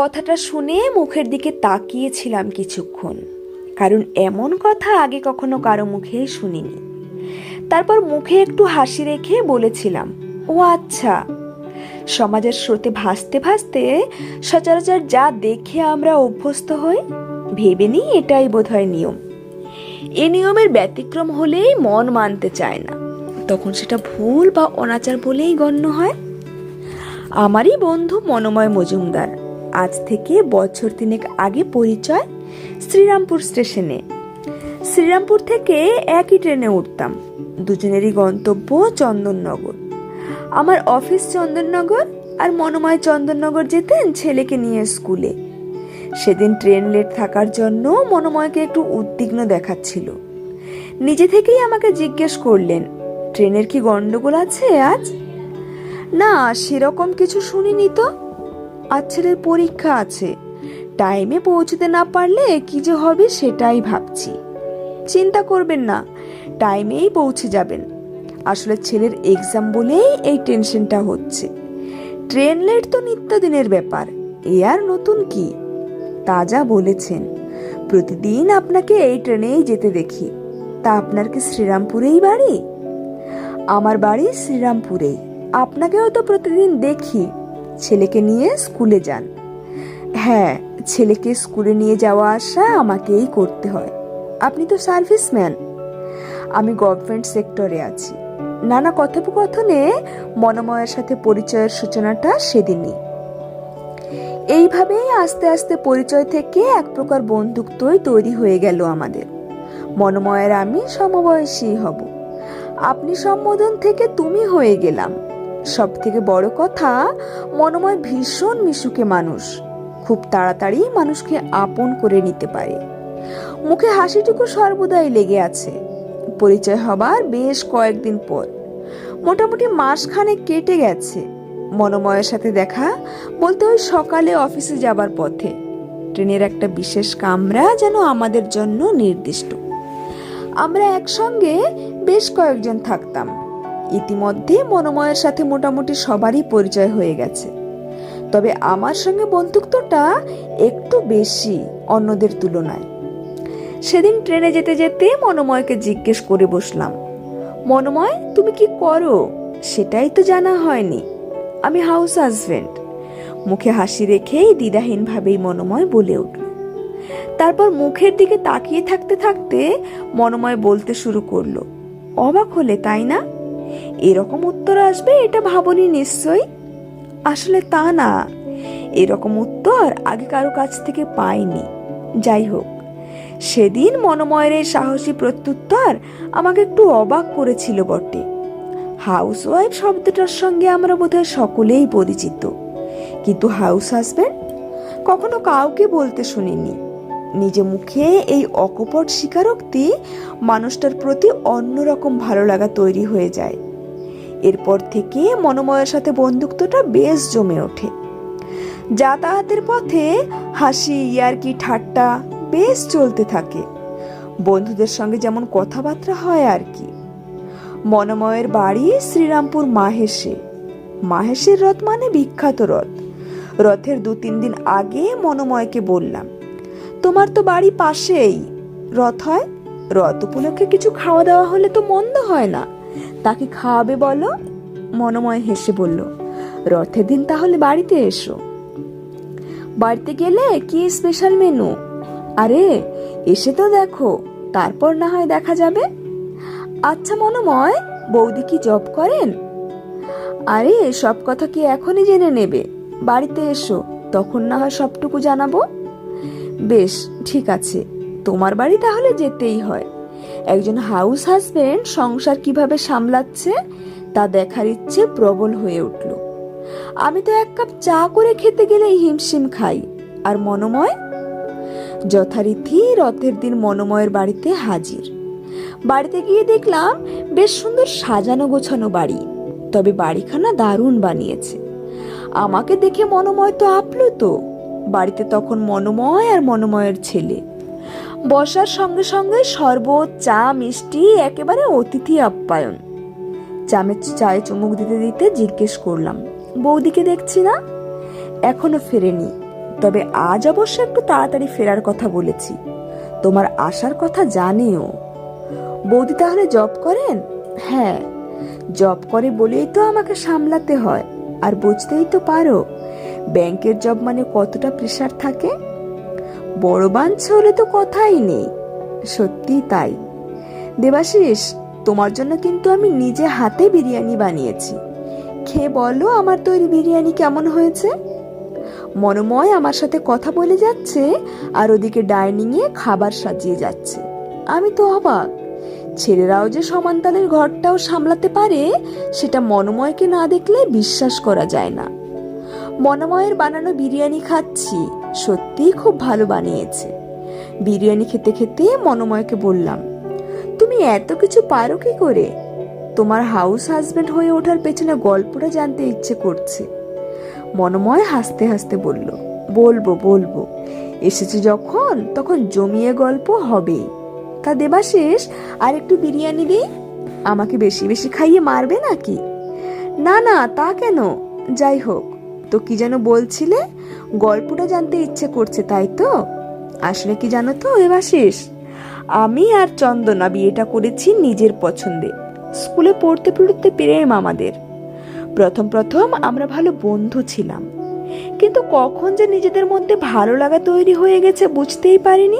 কথাটা শুনে মুখের দিকে তাকিয়েছিলাম কিছুক্ষণ। কারণ এমন কথা আগে কখনো কারও মুখে শুনিনি। তারপর মুখে একটু হাসি রেখে বলেছিলাম, ও আচ্ছা। সমাজের স্রোতে ভাসতে ভাসতে সচরাচর যা দেখে আমরা অভ্যস্ত হই, ভেবে নিই এটাই বোধহয় নিয়ম। এ নিয়মের ব্যতিক্রম হলেই মন মানতে চায় না। তখন সেটা ভুল বা অনাচার বলেই গণ্য হয়। আমারই বন্ধু মনোময় মজুমদার। আজ থেকে বছর তিনেক আগে পরিচয় শ্রীরামপুর স্টেশনে। শ্রীরামপুর থেকে একই ট্রেনে উঠতাম। দুজনেরই গন্তব্য চন্দননগর। আমার অফিস চন্দননগর আর মনোময় চন্দননগর যেতেন ছেলেকে নিয়ে স্কুলে। সেদিন ট্রেন লেট থাকার জন্য মনোময়কে একটু উদ্বিগ্ন দেখাচ্ছিল। নিজে থেকেই আমাকে জিজ্ঞেস করলেন, ট্রেনের কি গন্ডগোল আছে আজ? না, সেরকম কিছু শুনিনি তো। আজ ছেলের পরীক্ষা আছে। টাইমে পৌঁছতে না পারলে কি যে হবে সেটাই ভাবছি। চিন্তা করবেন না টাইমেই পৌঁছে যাবেন। আসলে ছেলের এক্সাম বলেই এই টেনশনটা হচ্ছে। ট্রেন লেট তো নিত্যদিনের ব্যাপার, এ আর নতুন কি? তাজা বলেছেন, প্রতিদিন আপনাকে এই ট্রেনেই যেতে দেখি। তা আপনার কি শ্রীরামপুরেই বাড়ি? আমার বাড়ি শ্রীরামপুরেই আপনাকেও তো প্রতিদিন দেখি। ছেলেকে নিয়ে স্কুলে যান। হ্যাঁ ছেলেকে স্কুলে নিয়ে যাওয়া আসা আমাকেই করতে হয়। আপনি তো সার্ভিসম্যান। আমি গভর্নমেন্ট সেক্টরে আছি। নানা কথোপকথনে মনোময়ের সাথে পরিচয়ের সূচনাটা সেদিনই। এইভাবেই আস্তে আস্তে পরিচয় থেকে এক প্রকার বন্ধুত্বই তৈরি হয়ে গেল আমাদের। মনোময়ের আমি সমবয়সী হব। আপনি সম্বোধন থেকে তুমি হয়ে গেলাম। সব থেকে বড় কথা, মনময় ভীষণ মিশুকে মানুষ। খুব তাড়াতাড়ি মানুষকে আপন করে নিতে পারে। মুখে হাসিটুকু সর্বদাই লেগে আছে। পরিচয় হবার বেশ কয়েকদিন পর। মোটামুটি মাসখানে কেটে গেছে। মনোময়ের সাথে দেখা বলতে ওই সকালে অফিসে যাবার পথে। ট্রেনের একটা বিশেষ কামরা যেন আমাদের জন্য নির্দিষ্ট। আমরা একসঙ্গে বেশ কয়েকজন থাকতাম। ইতিমধ্যে মনোময়ের সাথে মোটামুটি সবারই পরিচয় হয়ে গেছে। তবে আমার সঙ্গে বন্ধুত্বটা একটু বেশি অন্যদের তুলনায়। সেদিন ট্রেনে যেতে যেতে মনোময়কে জিজ্ঞেস করে বসলাম, মনোময়, তুমি কি করো? সেটাই তো জানা হয়নি। আমি হাউস হাজবেন্ড মুখে হাসি রেখেই দ্বিধাহীনভাবেই মনোময় বলে উঠল। তারপর মুখের দিকে তাকিয়ে থাকতে থাকতে মনোময় বলতে শুরু করল, অবাক হলে, তাই না? এরকম উত্তর আসবে, এটা ভাবনি নিশ্চয়ই? আসলে তা না। এরকম উত্তর আগে কারও কাছ থেকে পাইনি। যাই হোক, সেদিন মনোময়ের এই সাহসী প্রত্যুত্তর আমাকে একটু অবাক করেছিল বটে। হাউস ওয়াইফ শব্দটার সঙ্গে আমরা বোধহয় সকলেই পরিচিত। কিন্তু হাউস হাজব্যান্ড কখনো কাউকে বলতে শুনিনি। নিজে মুখে এই অকপট স্বীকারোক্তি মানুষটার প্রতি অন্যরকম ভালো লাগা তৈরি হয়ে যায়। এরপর থেকে মনোময়ের সাথে বন্ধুত্বটা বেশ জমে ওঠে। যাতায়াতের পথে হাসি, ইয়ার্কি, ঠাট্টা বেশ চলতে থাকে। বন্ধুদের সঙ্গে যেমন কথাবার্তা হয় আর কি। মনোময়ের বাড়ি শ্রীরামপুর মাহেশে। মাহেশের রথ মানে বিখ্যাত রথ। রথের দু তিন দিন আগে মনোময়কে বললাম, তোমার তো বাড়ি পাশেই, রথ হয়? রথ উপলক্ষে কিছু খাওয়া দাওয়া হলে তো মন্দ হয় না। তাকে খাওয়াবে বলো? মনোময় হেসে বলল, রথের দিন তাহলে বাড়িতে এসো। বাড়িতে গেলে কি স্পেশাল মেনু আরে, এসে তো দেখো, তারপর না হয় দেখা যাবে। আচ্ছা মনোময়, বৌদি কি জব করেন? আরে, সব কথা কি এখনই জেনে নেবে। বাড়িতে এসো, তখন না হয় সবটুকু জানাব। বেশ, ঠিক আছে। তোমার বাড়ি তাহলে যেতেই হয়। একজন হাউস হাজবেন্ড সংসার কীভাবে সামলাচ্ছে, তা দেখার ইচ্ছে প্রবল হয়ে উঠল। আমি তো এক কাপ চা করে খেতে গেলেই হিমশিম খাই, আর মনোময়? যথারীতি রথের দিন মনোময়ের বাড়িতে হাজির। বাড়িতে গিয়ে দেখলাম বেশ সুন্দর সাজানো গোছানো বাড়ি, তবে বাড়িখানা দারুণ বানিয়েছে। আমাকে দেখে মনোময় তো আপ্লুত। বাড়িতে তখন মনোময় আর মনোময়ের ছেলে। বসার সঙ্গে সঙ্গে শরবত, চা, মিষ্টি, একেবারে অতিথি আপ্যায়ন। চামে চায়ে চুমুক দিতে দিতে জিজ্ঞেস করলাম, বৌদিকে দেখছি না? এখনও ফেরেনি, তবে আজ অবশ্য একটু তাড়াতাড়ি ফেরার কথা বলেছি। তোমার আসার কথা জানিও। বৌদি তাহলে জব করেন? হ্যাঁ জব করে বলেই তো আমাকে সামলাতে হয়, আর বুঝতেই তো পারো, ব্যাংকের জব মানে কতটা প্রেশার থাকে? বড় বাঞ্ছ হলে তো কথাই নেই। সত্যি তাই। দেবাশিস, তোমার জন্য কিন্তু আমি নিজে হাতে বিরিয়ানি বানিয়েছি। খেয়ে বলো আমার তৈরি বিরিয়ানি কেমন হয়েছে। মনোময় আমার সাথে কথা বলে যাচ্ছে আর ওদিকে ডাইনিংয়ে খাবার সাজিয়ে যাচ্ছে। আমি তো অবাক। ছেলেরাও যে সমান্তালের ঘরটাও সামলাতে পারে, সেটা মনোময়কে না দেখলে বিশ্বাস করা যায় না। মনোময়ের বানানো বিরিয়ানি খাচ্ছি। সত্যিই খুব ভালো বানিয়েছে। বিরিয়ানি খেতে খেতে মনোময়কে বললাম, তুমি এত কিছু পারো কি করে? তোমার হাউস হাজবেন্ড হয়ে ওঠার পেছনে গল্পটা জানতে ইচ্ছে করছে। মনোময় হাসতে হাসতে বলল, বলব বলব। এসেছে যখন, তখন জমিয়ে গল্প হবেই। তা দেবাশিস আর একটু বিরিয়ানি দিই? আমাকে বেশি বেশি খাইয়ে মারবে নাকি? না না, তা কেন? যাই হোক। তো কি যেন বলছিলে? গল্পটা জানতে ইচ্ছে করছে, তাই তো? আসলে কি জানো তো দেবাশিস আমি আর চন্দনা বিয়েটা করেছি নিজের পছন্দে। স্কুলে পড়তে পড়তে প্রেম আমাদের। প্রথম প্রথম আমরা ভালো বন্ধু ছিলাম। কিন্তু কখন যে নিজেদের মধ্যে ভালো লাগা তৈরি হয়ে গেছে বুঝতেই পারিনি।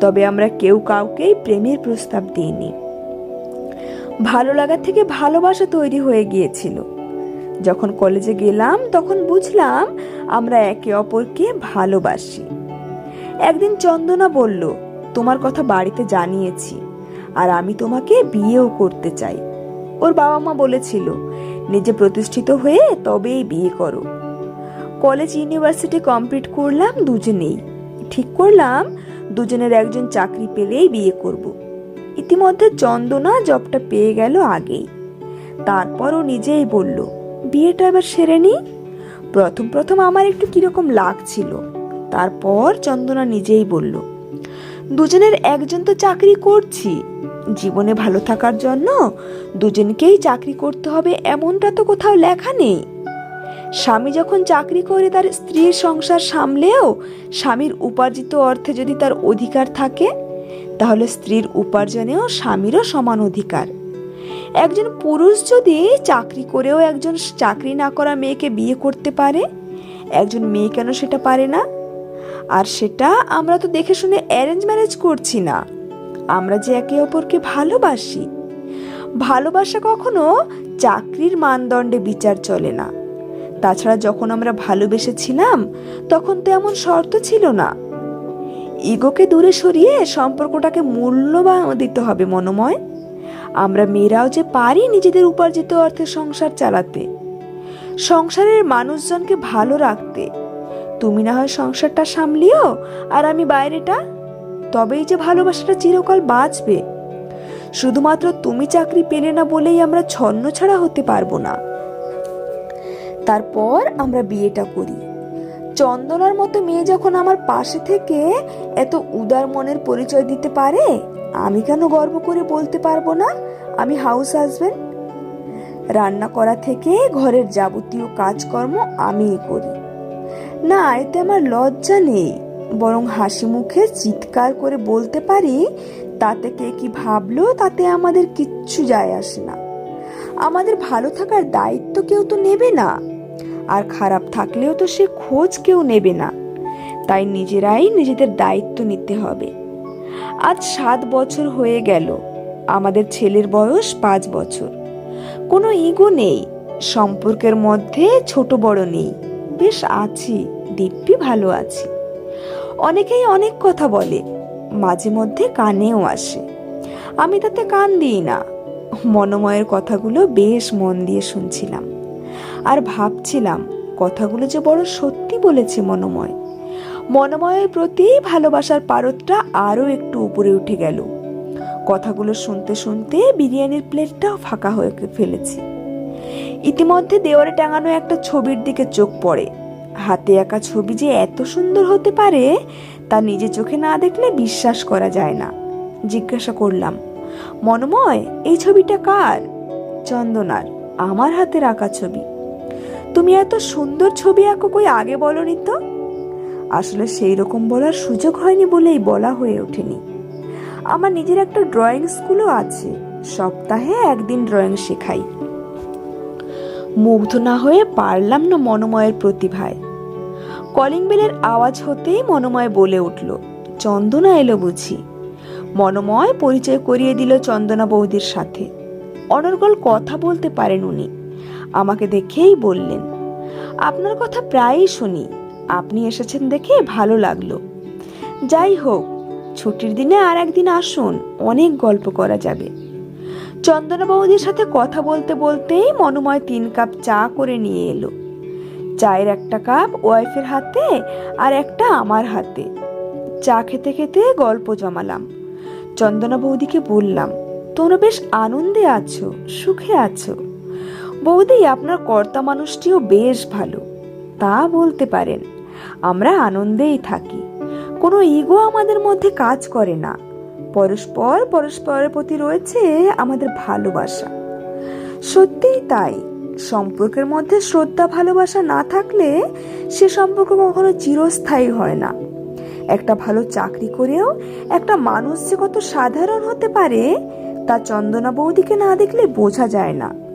তবে আমরা কেউ কাউকেই প্রেমের প্রস্তাব দিইনি। ভালো লাগা থেকে ভালোবাসা তৈরি হয়ে গিয়েছিল। যখন কলেজে গেলাম, তখন বুঝলাম আমরা একে অপরকে ভালোবাসি। একদিন চন্দনা বলল, তোমার কথা বাড়িতে জানিয়েছি আর আমি তোমাকে বিয়েও করতে চাই। ওর বাবা মা বলেছিল, নিজে প্রতিষ্ঠিত হয়ে তবেই বিয়ে করো। কলেজ ইউনিভার্সিটি কমপ্লিট করলাম, দুজনেই। ঠিক করলাম, দুজনের একজন চাকরি পেলেই বিয়ে করব। ইতিমধ্যে চন্দনা জবটা পেয়ে গেল আগেই। তারপরও নিজেই বলল বিয়েটা এবার সেরে নি? প্রথম প্রথম আমার একটু কীরকম লাগছিল। তারপর চন্দনা নিজেই বলল, দুজনের একজন তো চাকরি করছি। জীবনে ভালো থাকার জন্য দুজনকেই চাকরি করতে হবে এমনটা তো কোথাও লেখা নেই। স্বামী যখন চাকরি করে তার স্ত্রীর সংসার সামলেও স্বামীর উপার্জিত অর্থে যদি তার অধিকার থাকে, তাহলে স্ত্রীর উপার্জনেও স্বামীরও সমান অধিকার। একজন পুরুষ যদি চাকরি করেও একজন চাকরি না করা মেয়েকে বিয়ে করতে পারে, একজন মেয়ে কেন সেটা পারে না? আর সেটা আমরা তো দেখে শুনে অ্যারেঞ্জ ম্যারেজ করছি না। আমরা যে একে অপরকে ভালোবাসি। ভালোবাসা কখনো চাকরির মানদণ্ডে বিচার চলে না। তাছাড়া যখন আমরা ভালোবেসেছিলাম, তখন তো এমন শর্ত ছিল না। ইগোকে দূরে সরিয়ে সম্পর্কটাকে মূল্যবান দিতে হবে মনোময়। আমরা মেয়েরাও যে পারি নিজেদের উপার্জিত অর্থে সংসার চালাতে। সংসারের মানুষজনকে ভালো রাখতে। তুমি না হয় সংসারটা সামলিও আর আমি বাইরেটা? তবেই যে ভালোবাসাটা চিরকাল বাঁচবে। শুধুমাত্র তুমি চাকরি পেলে না বলেই আমরা ছন্ন ছাড়া হতে পারব না। তারপর আমরা বিয়েটা করি। চন্দনার মতো মেয়ে যখন আমার পাশে থেকে এত উদার মনের পরিচয় দিতে পারে আমি কেন গর্ব করে বলতে পারব না? আমি হাউস হাজবেন্ড রান্না করা থেকে ঘরের যাবতীয় কাজকর্ম আমিই করি। না, এতে আমার লজ্জা নেই। বরং হাসি মুখে চিৎকার করে বলতে পারি, তাতে কে কি ভাবলো, তাতে আমাদের কিচ্ছু যায় আসে না। আমাদের ভালো থাকার দায়িত্ব কেউ তো নেবে না। আর খারাপ থাকলেও তো সে খোঁজ কেউ নেবে না। তাই নিজেরাই নিজেদের দায়িত্ব নিতে হবে। আজ সাত বছর হয়ে গেল। আমাদের ছেলের বয়স পাঁচ বছর। কোনো ইগো নেই, সম্পর্কের মধ্যে ছোট বড় নেই। বেশ আছি, দিব্যি ভালো আছি। অনেকেই অনেক কথা বলে, মাঝে মধ্যে কানেও আসে। আমি তাতে কান দিই না। মনোময়ের কথাগুলো বেশ মন দিয়ে শুনছিলাম। আর ভাবছিলাম, কথাগুলো যে বড় সত্যি বলেছে মনোময়। মনোময়ের প্রতি ভালোবাসার পারদটা আরও একটু উপরে উঠে গেল। কথাগুলো শুনতে শুনতে বিরিয়ানির প্লেটটাও ফাঁকা হয়ে ফেলেছি। ইতিমধ্যে দেওয়ালে টাঙানো একটা ছবির দিকে চোখ পড়ে। হাতে আঁকা ছবি যে এত সুন্দর হতে পারে, তা নিজে চোখে না দেখলে বিশ্বাস করা যায় না। জিজ্ঞাসা করলাম, মনোময়, এই ছবিটা কার? চন্দনার, আমার হাতের আঁকা ছবি। তুমি এত সুন্দর ছবি আঁকো কই আগে বলনি তো? আসলে সেই রকম বলার সুযোগ হয়নি বলেই বলা হয়ে ওঠেনি। আমার নিজের একটা ড্রয়িং স্কুলও আছে। সপ্তাহে একদিন ড্রয়িং শেখাই। মুগ্ধ না হয়ে পারলাম না মনোময়ের প্রতিভায়। কলিং বেলের আওয়াজ হতেই মনোময় বলে উঠল। চন্দনা এলো বুঝি। মনোময় পরিচয় করিয়ে দিল চন্দনা বৌদির সাথে। অনর্গল কথা বলতে পারেন উনি। আমাকে দেখেই বললেন, আপনার কথা প্রায়ই শুনি। আপনি এসেছেন দেখে ভালো লাগল। যাই হোক, ছুটির দিনে আর একদিন আসুন, অনেক গল্প করা যাবে। চন্দনা বৌদির সাথে কথা বলতে বলতেই মনোময় তিন কাপ চা করে নিয়ে এলো। চায়ের একটা কাপ ওয়াইফের হাতে আর একটা আমার হাতে। চা খেতে খেতে গল্প জমালাম। চন্দনা বৌদিকে বললাম, তোমরা বেশ আনন্দে আছো, সুখে আছো। বৌদি, আপনার কর্তা মানুষটিও বেশ ভালো। তা বলতে পারেন। আমরা আনন্দেই থাকি। কোনো ইগো আমাদের মধ্যে কাজ করে না। পরস্পর পরস্পরের প্রতি রয়েছে আমাদের ভালোবাসা। সত্যিই তাই। সম্পর্কের মধ্যে শ্রদ্ধা, ভালোবাসা না থাকলে সে সম্পর্ক কখনো চিরস্থায়ী হয় না। একটা ভালো চাকরি করেও একটা মানুষ যে কত সাধারণ হতে পারে, তা চন্দনা বৌদিকে না দেখলে বোঝা যায় না।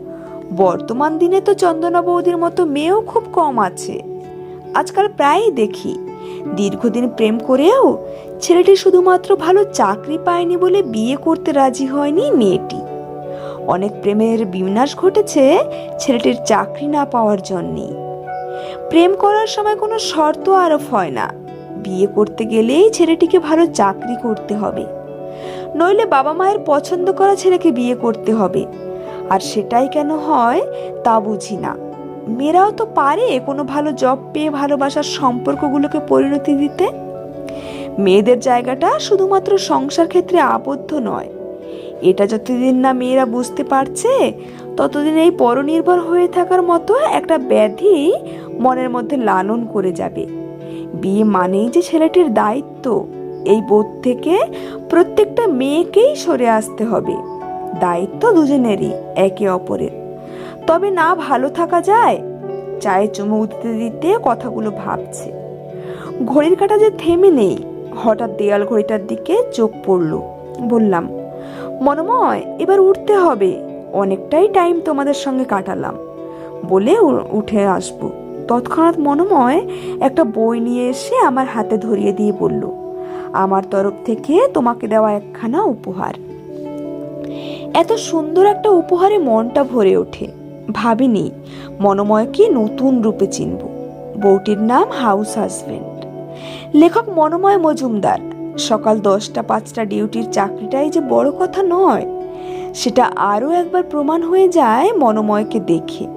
বর্তমান দিনে তো চন্দনা বৌদির মতো মেয়েও খুব কম আছে। আজকাল প্রায়ই দেখি। দীর্ঘদিন প্রেম করেও ছেলেটি শুধুমাত্র ভালো চাকরি পায়নি বলে বিয়ে করতে রাজি হয়নি মেয়েটি। অনেক প্রেমের বিনাশ ঘটেছে ছেলেটির চাকরি না পাওয়ার জন্যেই। প্রেম করার সময় কোনো শর্ত আরোপ হয় না। বিয়ে করতে গেলেই ছেলেটিকে ভালো চাকরি করতে হবে। নইলে বাবা মায়ের পছন্দ করা ছেলেকে বিয়ে করতে হবে। আর সেটাই কেন হয় তা বুঝি না। মেয়েরাও তো পারে কোনো ভালো জব পেয়ে ভালোবাসার সম্পর্কগুলোকে পরিণতি দিতে। মেয়েদের জায়গাটা শুধুমাত্র সংসার ক্ষেত্রে আবদ্ধ নয়। এটা যতদিন না মেয়েরা বুঝতে পারছে, ততদিন এই পরনির্ভর হয়ে থাকার মতো একটা ব্যাধি মনের মধ্যে লালন করে যাবে। বিয়ে মানেই যে ছেলেটির দায়িত্ব, এই বোধ থেকে প্রত্যেকটা মেয়েকেই সরে আসতে হবে। দায়িত্ব দুজনেরই, একে অপরের। তবে না ভালো থাকা যায়, চায়ে চুমুক দিতে দিতে কথাগুলো ভাবছে। ঘড়ির কাটা যে থেমে নেই, হঠাৎ দেয়াল ঘড়িটার দিকে চোখ পড়ল। বললাম, মনোময়, এবার উঠতে হবে, অনেকটাই টাইম তোমাদের সঙ্গে কাটালাম। বলে উঠে আসব। তৎক্ষণাৎ মনোময় একটা বই নিয়ে এসে আমার হাতে ধরিয়ে দিয়ে বলল, আমার তরফ থেকে তোমাকে দেওয়া একখানা উপহার। এত সুন্দর একটা উপহারে মনটা ভরে ওঠে। ভাবিনি, মনোময়কে নতুন রূপে চিনব। বউটির নাম হাউস হাজবেন্ড। লেখক মনোময় মজুমদার, সকাল দশটা পাঁচটা ডিউটির চাকরিটাই যে বড় কথা নয়, সেটা আরও একবার প্রমাণ হয়ে যায় মনোময়কে দেখে।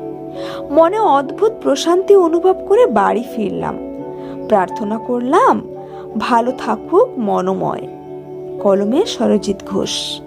মনে অদ্ভুত প্রশান্তি অনুভব করে বাড়ি ফিরলাম। প্রার্থনা করলাম, ভালো থাকুক মনোময়। কলমে সরজিৎ ঘোষ।